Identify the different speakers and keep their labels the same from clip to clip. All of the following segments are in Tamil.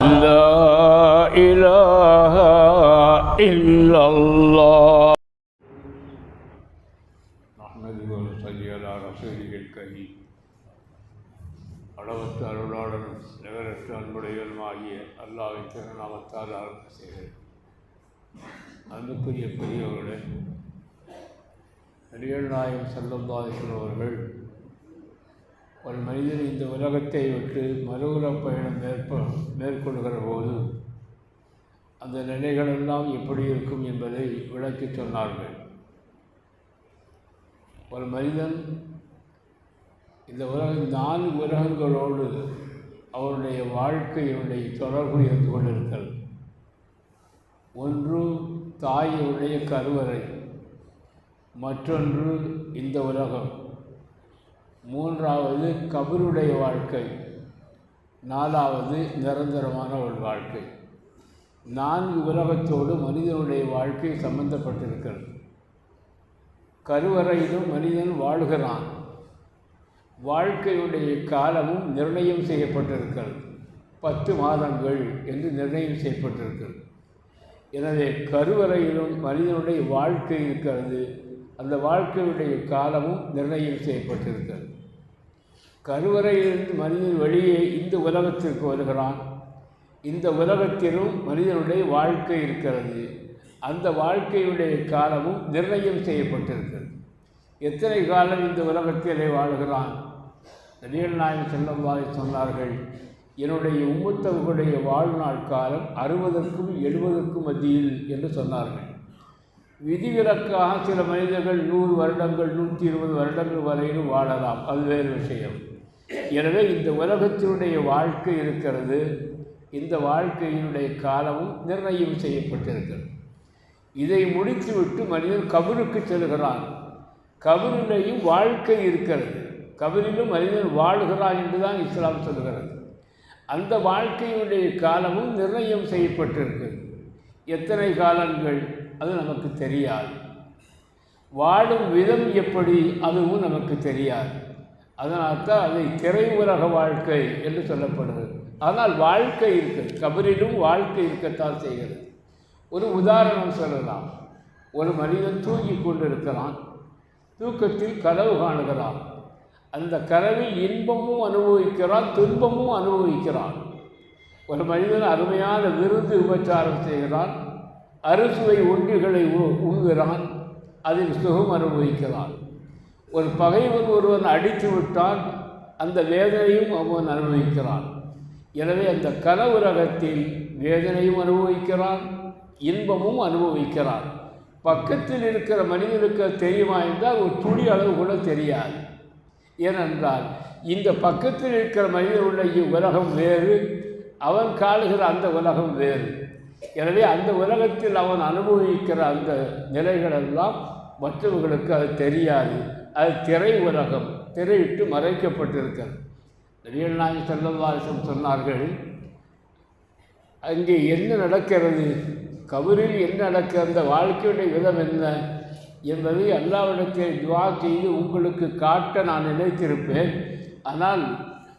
Speaker 1: لا إله إلا الله
Speaker 2: நஹ்மது சொல்லி அலா ரசூலிகள் கரி அளவற்ற அருளாளனும் நிகரற்ற அன்புடையவனுமாகிய அல்லாவின் திருநாமத்தால் ஆரம்ப செய்கிறேன் அன்புக்குரிய பெரியவர்களே நடிகர் நாயகம் செல்லந்தாதிகள் அவர்கள் ஒரு மனிதன் இந்த உலகத்தை விட்டு மறுவுல பயணம் மேற்ப மேற்கொள்கிற போது அந்த நிலைகளெல்லாம் எப்படி இருக்கும் என்பதை விளக்கிச் சொன்னார்கள். ஒரு மனிதன் இந்த உலக நான்கு உலகங்களோடு அவருடைய வாழ்க்கையுடைய தொடர்பு இருந்து கொண்டிருக்கிறது ஒன்று தாயுடைய கருவறை மற்றொன்று இந்த உலகம். மூன்றாவது கபருடைய வாழ்க்கை. நாலாவது நிரந்தரமான ஒரு வாழ்க்கை. நான்கு உலகத்தோடு மனிதனுடைய வாழ்க்கை சம்பந்தப்பட்டிருக்கிறது. கருவறையிலும் மனிதன் வாழ்கிறான். வாழ்க்கையுடைய காலமும் நிர்ணயம் செய்யப்பட்டிருக்கிறது. பத்து மாதங்கள் என்று நிர்ணயம் செய்யப்பட்டிருக்கிறது. எனவே கருவறையிலும் மனிதனுடைய வாழ்க்கை இருக்கிறது. அந்த வாழ்க்கையுடைய காலமும் நிர்ணயம் செய்யப்பட்டிருக்கிறது. கருவறையிலிருந்து மனிதன் வெளியே இந்த உலகத்திற்கு வருகிறான். இந்த உலகத்திலும் மனிதனுடைய வாழ்க்கை இருக்கிறது. அந்த வாழ்க்கையுடைய காலமும் நிர்ணயம் செய்யப்பட்டிருக்கிறது. எத்தனை காலம் இந்த உலகத்திலே வாழ்கிறான்? நபிகள் நாயகம் செல்லம்பாய் சொன்னார்கள் என்னுடைய உம்மத்தவர்களுடைய வாழ்நாள் காலம் அறுபதற்கும் எழுபதற்கும் மத்தியில் என்று சொன்னார்கள். விதிவிலக்காக சில மனிதர்கள் நூறு வருடங்கள் நூற்றி இருபது வருடங்கள் வரையிலும் வாழலாம். அது வேறு விஷயம். எனவே இந்த உலகத்தினுடைய வாழ்க்கை இருக்கிறது. இந்த வாழ்க்கையினுடைய காலமும் நிர்ணயம் செய்யப்பட்டிருக்கிறது. இதை முடித்துவிட்டு மனிதன் கபருக்கு செல்கிறான். கபரிலேயும் வாழ்க்கை இருக்கிறது. கபரிலும் மனிதன் வாழ்கிறான் என்று தான் இஸ்லாம் சொல்கிறது. அந்த வாழ்க்கையினுடைய காலமும் நிர்ணயம் செய்யப்பட்டிருக்கிறது. எத்தனை காலங்கள்? அது நமக்கு தெரியாது. வாழும் விதம் எப்படி? அதுவும் நமக்கு தெரியாது. அதனால் தான் அதை திரை உலக வாழ்க்கை என்று சொல்லப்படுகிறது ஆனால் வாழ்க்கை இருக்குது கபரிலும் வாழ்க்கை இருக்கத்தான் செய்கிறது. ஒரு உதாரணம் சொல்லலாம். ஒரு மனிதன் தூங்கி கொண்டிருக்கிறான். தூக்கத்தில் கனவு காணுகிறான். அந்த கனவில் இன்பமும் அனுபவிக்கிறான் துன்பமும் அனுபவிக்கிறான். ஒரு மனிதன் அருமையான விருது உபச்சாரம் செய்கிறான். அறுசுவை ஒன்றிகளை உண்கிறான். அதில் சுகம் அனுபவிக்கிறான். ஒரு பகைவன் ஒருவன் அடித்து விட்டான் அந்த வேதனையும் அவன் அனுபவிக்கிறான். எனவே அந்த கனவுலகத்தில் வேதனையும் அனுபவிக்கிறான் இன்பமும் அனுபவிக்கிறான். பக்கத்தில் இருக்கிற மனிதனுக்கு தெரியுமா என்றால் ஒரு துளி அளவு கூட தெரியாது. ஏனென்றால் இந்த பக்கத்தில் இருக்கிற மனிதனுடைய உலகம் வேறு அவன் காணுகிற அந்த உலகம் வேறு. எனவே அந்த உலகத்தில் அவன் அனுபவிக்கிற அந்த நிலைகளெல்லாம் மற்றவர்களுக்கு அது தெரியாது. அது திரை உலகம் திரையிட்டு மறைக்கப்பட்டிருக்கிறது. நபிகள் நாயகம் செல்லவாசம் சொன்னார்கள் அங்கே என்ன நடக்கிறது? கபரில் என்ன நடக்கிறது அந்த வாழ்க்கையுடைய விதம் என்ன? என்பதை அல்லாவிடத்தை துவா செய்து உங்களுக்கு காட்ட நான் நினைத்திருப்பேன். ஆனால்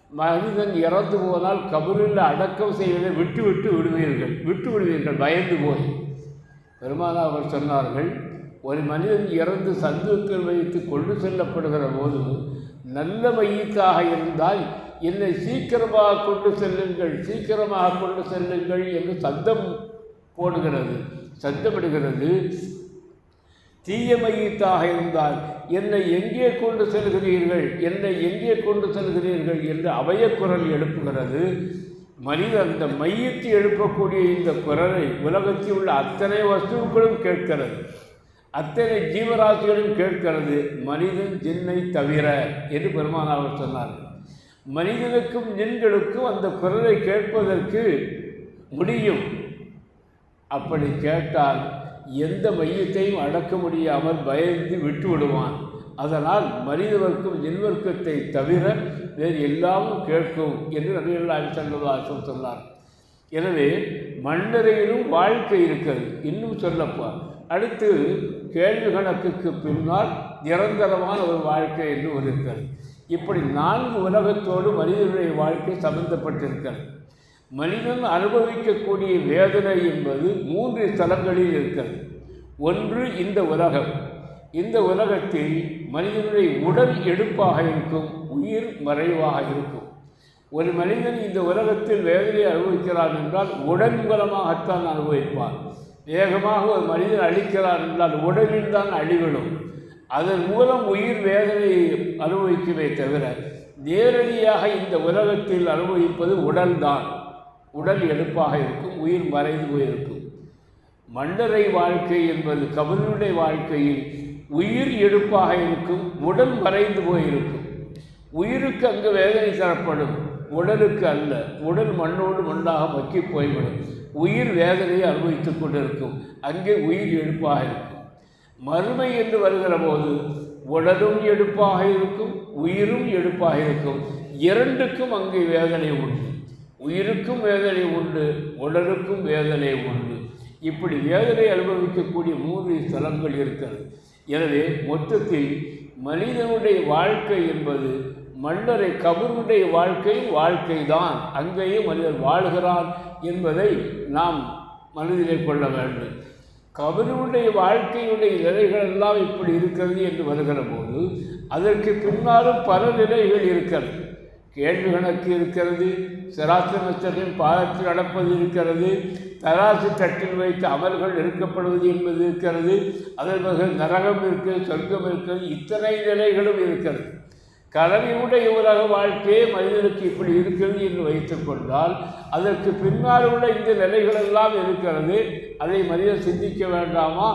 Speaker 2: மனிதன் இறந்து போனால் கபரில் அடக்கம் செய்வதை விட்டு விட்டு விடுவீர்கள் விட்டு விடுவீர்கள் பயந்து போய். பெருமானா அவர் சொன்னார்கள் ஒரு மனிதன் இறந்து சந்துக்கள் வைத்து கொண்டு செல்லப்படுகிற போது நல்ல மையத்தாக இருந்தால் என்னை சீக்கிரமாக கொண்டு செல்லுங்கள் சீக்கிரமாக கொண்டு செல்லுங்கள் என்று சத்தம் போடுகிறது சத்தமிடுகிறது தீய மையத்தாக இருந்தால் என்னை எங்கே கொண்டு செல்கிறீர்கள் என்னை எங்கே கொண்டு செல்கிறீர்கள் என்று அபயக்குரல் எழுப்புகிறது. மனிதன் அந்த மையத்தை எழுப்பக்கூடிய இந்த குரலை உலகத்தில் உள்ள அத்தனை வஸ்துக்களும் கேட்கிறது. அத்தனை ஜீவராசிகளும் கேட்கிறது மனிதன் ஜின்னை தவிர. என்று பெருமானாவர் சொன்னார். மனிதனுக்கும் ஜின்களுக்கும் அந்த குரலை கேட்பதற்கு முடியும். அப்படி கேட்டால் எந்த மையத்தையும் அடக்க முடியாமல் பயந்து விட்டு விடுவான். அதனால் மனிதவர்க்கும் ஜின்வர்க்கத்தை தவிர வேறு எல்லாமும் கேட்கும் என்று நபிகள் செல்வதாசம் சொன்னார். எனவே மன்னரையிலும் வாழ்க்கை இருக்கிறது. இன்னும் சொல்லப்பா அடுத்து கேள்வி கணக்குக்கு பின்னால் நிரந்தரமான ஒரு வாழ்க்கை என்று ஒரு இருக்கிறது இப்படி நான்கு உலகத்தோடு மனிதனுடைய வாழ்க்கை சம்பந்தப்பட்டிருக்கிறது. மனிதன் அனுபவிக்கக்கூடிய வேதனை என்பது மூன்று தலங்களில் இருக்கிறது. ஒன்று இந்த உலகம். இந்த உலகத்தில் மனிதனுடைய உடல் எடுப்பாக இருக்கும் உயிர் மறைவாக இருக்கும். ஒரு மனிதன் இந்த உலகத்தில் வேதனை அனுபவிக்கிறான் என்றால் உடல் மூலமாகத்தான் அனுபவிப்பான். வேகமாக ஒரு மனிதன் அழிக்கிறார் என்றால் உடலில் தான் அழிவிடும். அதன் மூலம் உயிர் வேதனையை அனுபவிக்குமே தவிர நேரடியாக இந்த உலகத்தில் அனுபவிப்பது உடல்தான் உடல் எடுப்பாக இருக்கும் உயிர் மறைந்து போயிருக்கும். மண்டரை வாழ்க்கை என்பது கபனுடைய வாழ்க்கையில் உயிர் எடுப்பாக இருக்கும் உடல் மறைந்து போயிருக்கும். உயிருக்கு அங்கு வேதனை தரப்படும் உடலுக்கு அல்ல. உடல் மண்ணோடு மண்ணாக மக்கி போய்விடும். உயிர் வேதனையை அனுபவித்துக் கொண்டிருக்கும். அங்கே உயிர் எடுப்பாக இருக்கும். மறுமை என்று வருகிற போது உடலும் எடுப்பாக இருக்கும் உயிரும் எடுப்பாக இருக்கும். இரண்டுக்கும் அங்கே வேதனை உண்டு. உயிருக்கும் வேதனை உண்டு உடலுக்கும் வேதனை உண்டு. இப்படி வேதனை அனுபவிக்கக்கூடிய மூன்று ஸ்தலங்கள் இருக்கிறது. எனவே மொத்தத்தில் மனிதனுடைய வாழ்க்கை என்பது மன்னரை கபருடைய வாழ்க்கை வாழ்க்கை தான் அங்கேயே மனிதன் வாழ்கிறான் என்பதை நாம் மனதிலே கொள்ள வேண்டும். கபருடைய வாழ்க்கையுடைய நிலைகள் எல்லாம் இப்படி இருக்கிறது என்று வருகிற போது அதற்கு பின்னாலும் பல நிலைகள் இருக்கிறது. கேள்வி கணக்கு இருக்கிறது சிராசனத்தின் பாதத்தில் நடப்பது இருக்கிறது தராசு தட்டில் வைத்து அமல்கள் எடுக்கப்படுவது என்பது இருக்கிறது அதன் பிறகு நரகம் இருக்குது சொர்க்கம் இருக்கிறது இத்தனை நிலைகளும் இருக்கிறது. கலவையுடைய உலக வாழ்க்கையே மனிதனுக்கு இப்படி இருக்கிறது என்று வைத்துக் கொண்டால் அதற்கு பின்னால் உள்ள இந்த நிலைகளெல்லாம் இருக்கிறது. அதை மனிதன் சிந்திக்க வேண்டாமா?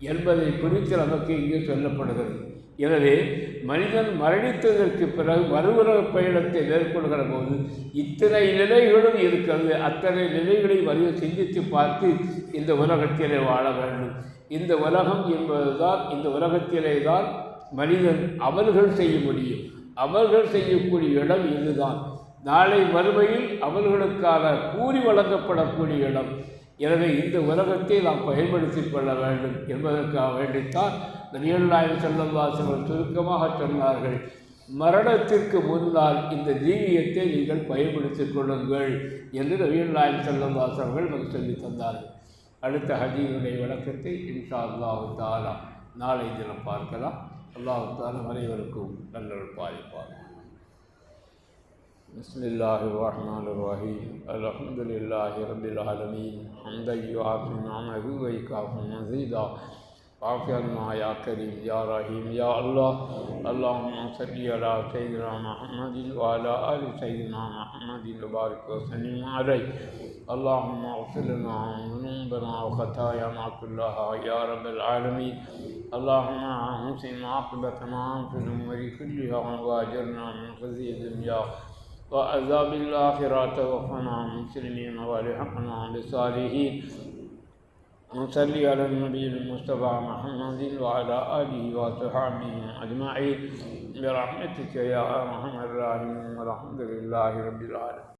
Speaker 2: என்பதை குறித்து நமக்கு இங்கே சொல்லப்படுகிறது. எனவே மனிதன் மரணித்ததற்கு பிறகு மறுவுலக பயணத்தை மேற்கொள்கிற போது இத்தனை நிலைகளும் இருக்கிறது. அத்தனை நிலைகளை மனிதன் சிந்தித்து பார்த்து இந்த உலகத்திலே வாழ வேண்டும். இந்த உலகம் என்பதுதான் இந்த உலகத்திலே தான் மனிதன் அவர்கள் செய்ய முடியும். அவர்கள் செய்யக்கூடிய இடம் இதுதான். நாளை மறுமையில் அவர்களுக்காக கூறி வழங்கப்படக்கூடிய இடம். எனவே இந்த உலகத்தை நாம் பயன்படுத்திக் கொள்ள வேண்டும் என்பதற்காக வேண்டித்தான் நபியல்லாய் செல்லவாசர்கள் சுருக்கமாக சொன்னார்கள். மரணத்திற்கு முன்னால் இந்த தீவியத்தை நீங்கள் பயன்படுத்திக் கொள்ளுங்கள் என்று நபியல்லாய் செல்லவாசர்கள் நமக்கு சொல்லி தந்தார்கள். அடுத்த ஹஜீனுடைய விளக்கத்தை இன்ஷா அல்லாஹு தாலா நாளை தினம் பார்க்கலாம். அல்லாஹு தாலா அனைவருக்கும் நல்லொரு பாதிப்பார் بسم الله الرحمن الرحيم الحمد لله رب العالمين حمدا يعافي نعمه ويكافي عافيا يا كريم. يا رحيم يا الله. اللهم صل على سيدنا محمد وعلى آل سيدنا محمد. وبارك وسلم عليه. اللهم اغفر لنا ذنوبنا وخطايانا كلها يا رب العالمين. اللهم أحسن عاقبتنا في الأمور كلها وأجرنا من خزي الدنيا وعذاب الآخرة. توفنا مسلمين وألحقنا بصالحين نصلي على النبي المصطفى محمد وعلى آله وصحبه أجمعين. برحمتك يا أرحم الراحمين. والحمد لله رب العالمين.